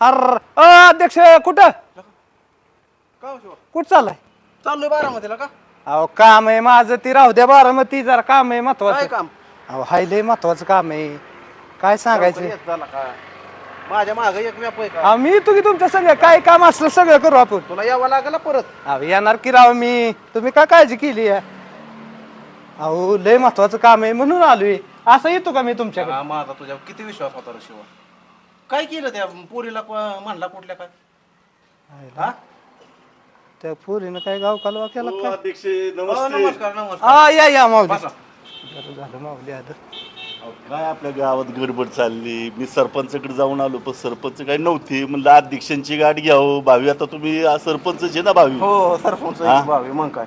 अर अ, अध्यक्ष कुठं? का हो शिवा? कुठं चाललाय? चाललोय बारामतीला का? अहो काम आहे माझं ती राहू द्या बारामती जरा काम आहे काय महत्वाचं काम? अहो हाय लय महत्वाचं काम आहे. काय सांगायचं? लवकर येत झाला का? माझ्या माग एक व्याप आहे का? अहो, मी तुम्ही तुमच्या सगळं काय काम असलं सगळं करू आपण. तुला यावं लागेल ना परत. अहो येणार की राव मी? तुम्ही काय काळजी केली आहे? अहो लय महत्वाचं काम आहे म्हणून आलोय. असं येतो का मी तुमच्याकडे? हा, माझा तुझ्यावर किती विश्वास होता रे शिवा? काय केलं त्या पोरीला क- म्हणला कुठल्या काय हा? त्या पोरीनं काय गाव कालवा केला हो, काय अध्यक्ष हो, नमस्ते. नमस्कार नमस्कार. हा या या माऊली. बसा. बरं झालं माऊली अहो, काय आपल्या गावात गडबड चालली? मी सरपंचाकडे जाऊन आलो पण सरपंच काही नव्हते. म्हणलं अध्यक्षांची गाठ घ्यावं भावी. आता तुम्ही आ, सरपंचच आहे ना भावी? हो सरपंच हा? भावी. मग काय?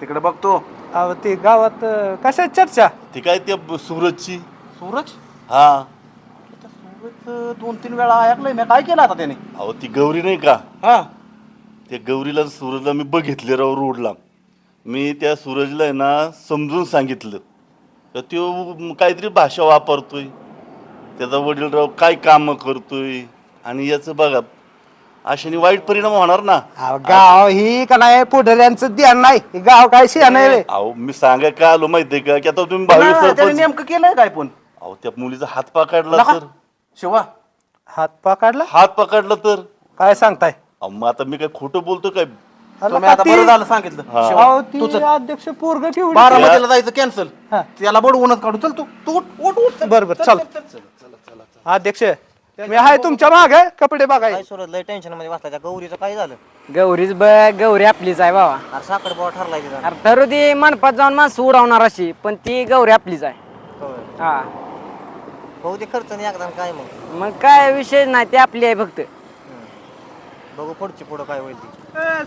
तिकडे बघतो. अहो ते गावात अं, कशात चर्चा? ती काय त्या ब- सूरजची? सूरज? हा. दोन तीन वेळा ऐकलंय मी. काय केलं आता त्याने? अहो ती गौरी नाही का? हा. त्या गौरीला आणि सूरजला मी बघितले राव रोडला. मी त्या सूरजला आहे ना समजून सांगितलं. तर तो काहीतरी भाषा वापरतोय. त्याचा वडीलराव काय कामं करतोय? आणि याचं बघा अशाने वाईट परिणाम होणार ना? अहो, गाव ही का नाही पुढऱ्यांचं ध्यान नाही. हे गाव काय शिया नाही रे? अहो मी सांगाय काय आलो माहितीये का? की आता तुम्ही भावी नाही, त्याने सरपंच नेमकं केलंय काय पण? अहो त्या मुलीचा हात पकडला नका. तर. शिवा हात पकडला हात पकडला तर. काय सांगताय? अहो, मग आता मी काय खोटं बोलतो काय? तुम्ही आता ती- बरं झालं सांगितलं. हा. शिवा, अहो, तू ती चल. अध्यक्ष पोरग ठेवली. बारामतीला जायचं कॅन्सल हा. त्याला बडवूनच काढू. चल तू तू उठ उठ उठ. चल. बरं, बरं, चल. अध्यक्ष मी आहे तुमच्या मागे कपडे बघाय. काय सुरत लय टेन्शनमध्ये बसला त्या गौरीचं काय झालं? गौरीच बघ गौरी आपलीच आहे बाबा. अरे साखर बाबा ठरलाय तिचा अरे ठरू ती मनपात जाऊन माणसं उडवणार अशी पण ती गौरी आपलीच आहे. हा. भाऊ ते खर्च नाही एकदा काय मग? मग काय विषय नाही ती आपली आहे फक्त. बघू पुढची पुढं काय होईल ती.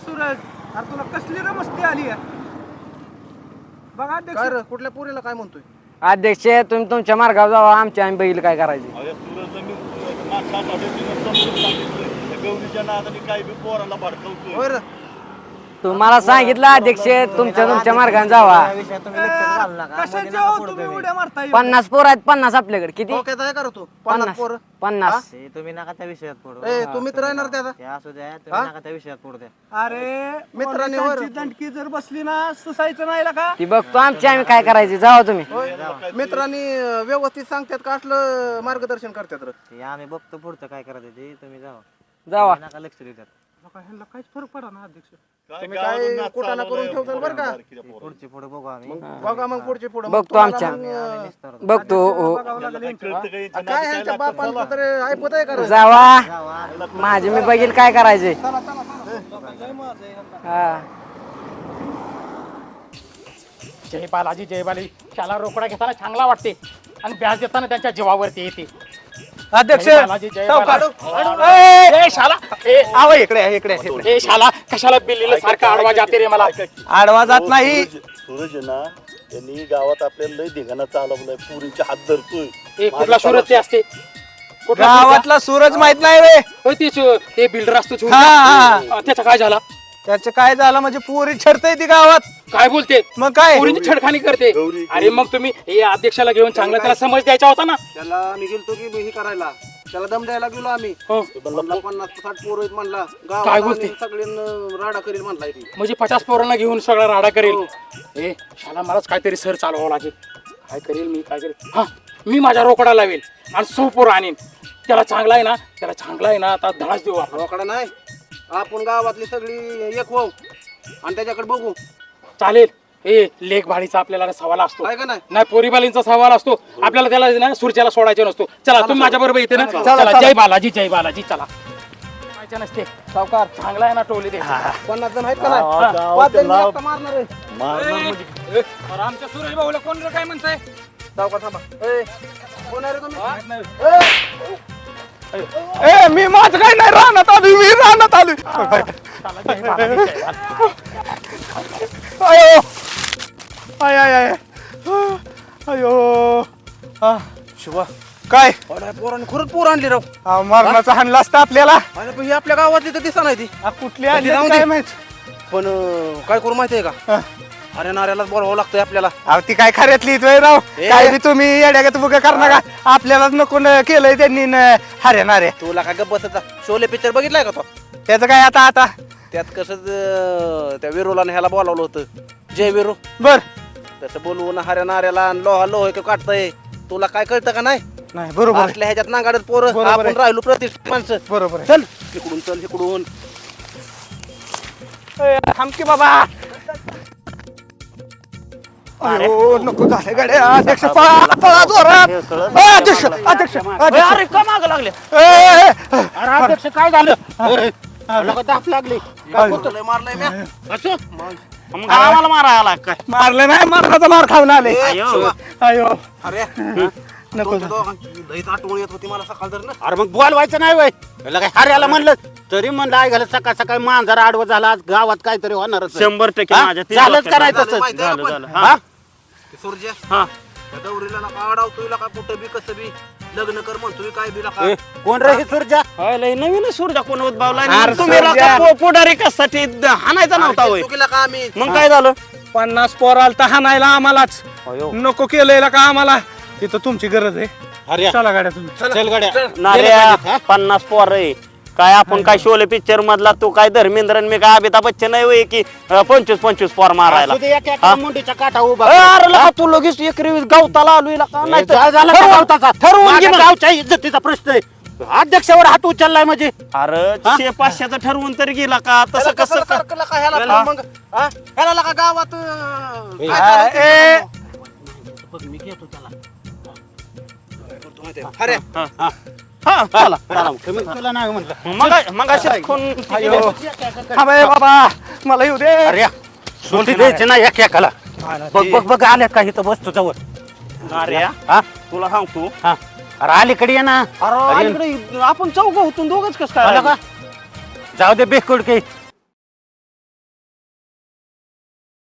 सूरज अरे तुला कसली रमस्ती आली बघा काय रे, कुठल्या पोरीला काय म्हणतोय? अध्यक्ष तुम्ही तुमच्या मार्गावर जावा आमच्या आम्ही बघील काय करायचे? अहो, या सूरजला मी मागच्या आठवड्यात तिनं समजून सांगितलं. त्या गौरीच्या नादाने काय बी पोराला भडकवतोय. होय रे. तुम्हाला सांगितलं अध्यक्ष तुमच्या तुमच्या मार्गाने जावा. तुम्ही कमी. पन्नास पोर आहेत पन्नास आपल्याकडे. किती? डोक्यात आहे का रे तू? पन्नास पन्नास. पोरं? पन्नास. ते तुम्ही नका त्या विषयात ए तू मित्र येणार त्याचा ते असू द्या तुम्ही नका त्या विषयात पुढं द्या. अरे मित्रांनी पोलिसांची दंडकी जर बसली ना सुसायचं नाही का? ती बघतो आमची आम्ही काय करायचे. जावा तुम्ही. होय. मित्रांनी अं, व्यवस्थित सांगतात का? असलं मार्गदर्शन करतात रे. ते आम्ही बघतो पुढचं काय करायचं ते. तुम्ही जावा. जावा. नका लक्ष देतात काहीच फरक पडा ना अध्यक्ष. तुम्ही काय कुटाणा करून ठेवताल बरं का? पुढची पुढं बघू आम्ही. मग बघा मग पुढचे पुढे. बघतो आमच्या. बघतो. हो. काय ह्यांच्या तर ऐकत आहे का रे? जावा. माझे मी बघील काय करायचे. हा. जय बालाजी जय बालाजी त्याला रोकडा घेताना चांगला वाटते. आणि ब्याज देताना त्यांच्या जीवावरती येते. अध्यक्ष जय बालाजी, जय सावकार. बालाजी. ए, शाला ए, आव इकडे आहे, इकडे आहे, इकडे ए शाला कशाला बिल्लीला सारखा आडवा जाते रे मला. आडवा जात नाही सूरज सूरज आहे ना त्यांनी गावात आपल्याला लय धिंगाणा चालवलाय पुरीचे हात धरतोय ए कुठला सुरत ते असते कुठला गावातला सूरज माहीत नाही वे होय ती सु- ते बिल्डर असतो. हा, हा. त्याचा काय झाला त्याचं काय झालं म्हणजे पोरी छडतय ती गावात. काय बोलते? मग काय? पोरींची छडखानी करते. गौरी, अरे मग तुम्ही हे अध्यक्षाला घेऊन चांगला त्याला समज द्यायचा होता ना? त्याला मी गेलतो की हे करायला. त्याला दम द्यायला गेलो आम्ही. हो. म्हणला पन्नास साठ पोरं आहेत म्हणला. काय गावात बोलते? सगळ्यांना राडा करील म्हणला इथे. म्हणजे पचास पोरांना घेऊन सगळा राडा करेल. ए शाला मलाच काहीतरी सर चालवावं लागेल. काय करेल मी काय करेल? हा मी माझ्या रोकडा लावेल आणि सौ पोरं आणीन. त्याला चांगला आहे ना त्याला चांगला आहे ना आता धडाच देऊ आपण. रोकडा नाही. आपण गावातली सगळी एक होऊ आणि त्याच्याकडे बघू. चालेल. ए लेख भाडीचा आपल्याला सवाल असतो. काय का नाही? नाही पोरीबालींचा सवाल असतो. आपल्याला त्याला ना सुरच्याला सोडायचा नसतो. चला तुम्ही माझ्या बरोबर येते ना. चला जय बालाजी जय बालाजी चला. नसते. सावकार चांगला आहे ना टोली दे पन्नास जण आहेत का नाही? हा, पाच गावाचं जण नाव एकटा मारणार आहे. मारणं म्हणजे आमच्या सूरज भाऊला कोण रे काय म्हणताय? सावकार थांबा. ए, कोण आहे रे तुम्ही? ए! मी माझं काय नाही राहण्यात आलो मी राहण्यात आलो. अयो. आय आय आय. अयो. हा, शिवा काय? पोरांनी खरंच पोर आणली राव. हा, मरणाचा हाणला असता आपल्याला. अरे पण ही आपल्या गावातली तर दिसा नाही ती. कुठली आली जाऊ दे. काय माहीत? पण अं, काय करू माहितीये का? हा. अरे नाऱ्यालाच बोलावं लागतंय आपल्याला. अहो ती काय खऱ्यातली इथं राव. ए. काय बी तुम्ही येड्यागत बुका करणार का आपल्यालाच नको न केलंय त्यांनी न हऱ्याणार आहे तुला काय गप्प बसत शोले पिक्चर बघितलाय का तो? त्याचं काय आता आता? त्यात कसं अं, त्या विरोला ह्याला बोलावलं होतं. जय विरो. बर. तसं बोलवून हऱ्या नाऱ्याला आणि लोहा लोह काढतंय. तुला काय कळतं का नाही? नाही बरोबर. असल्या ह्याच्यात नागाडत पोरं. बरोबर आपण. राहिलो प्रतिष्ठित माणसं. बरोबर आहे. चल इकडून चल इकडून. ए, थांब नको झाले गाड्या. अध्यक्ष पळा पळा जोरात. ए, अध्यक्ष अध्यक्ष. अध्यक्ष. अरे का माग लागले? ए, ए, ए. अरे अध्यक्ष काय झालं? लोक लागली. मारलंय म्या. असं? मग. आम्हाला मारा आला काय? मारलं नाही मारण्याचा मार खाऊन आले. अयो. अरे नको तुमच्या दोघांची लईच आठवण येत होती मला सकाळ तर ना अरे मग बोलवायचं नाही वय. त्याला काय हार्याला म्हणलं? तरी म्हणलं ऐकायला सकाळ सकाळ मांजर आडवं झाला आज गावात काहीतरी होणारच. शंभर टक्के हा? माझ्या ते झालंच डोक्यात का नाही झालं, तसंच? माहिती आहे झालं. आपण? झालं हा? हा ते सूर्य हा. त्या गौरीला नका अडावतोय का कुठं बी कसं बी लग्न कर म्हणतोय काय बी नका. ए, कोण रे ही सुरजा होय, लय नवीन सूर्जा कोण उद्भवला अरे तुम्ही सूर्या. राका पो- पुढारी कशासाठी द- हाणायचा नव्हता होय. चुकीला का आम्ही? मग काय झालं? पन्नास पोर आलता हाणायला आम्हालाच. नको केलंय का आम्हाला? तिथं तुमची गरज आहे. अरे चला गाड्या तुम्ही. चल गड्या. पन्नास पोर आहे. काय आपण काय शोले पिक्चर मधला तू काय धर्मेंद्र आणि मी काय अमिताभ बच्चन नाही होय की अं, पंचवीस पंचवीस पोर मारायला असू दे, एका एका हा? मुंडीच्या काठा उभा ए, अरे लका तू लगेच एकरी गावताला आलोय लका नाही जा- झाला का ठरवून गावताचा? ठरवून घे माझ्या मग. गावच्या इज्जतीचा प्रश्न आहे अध्यक्षावर हात उचललाय म्हणजे अरे शे पाचशेचं ठरवून तरी गेला का तसं कसं हा? हा? गावात काय हा, करायचं? हा चला. चला, कमी तुला नाही म्हणलं मग मग असे खून अयो. थांब ए बाबा मला येऊ दे. अरे द्यायची ना एक एकाला. बघ बघ बघ आल्या का इथं बसतो जवळ? हा? तुला सांगतो. हा. अरे अलीकडे ये ना. अरे अलीकडे आपण चौघ होतो दोघच कस आलं काय का? जाऊ दे बेकुड काही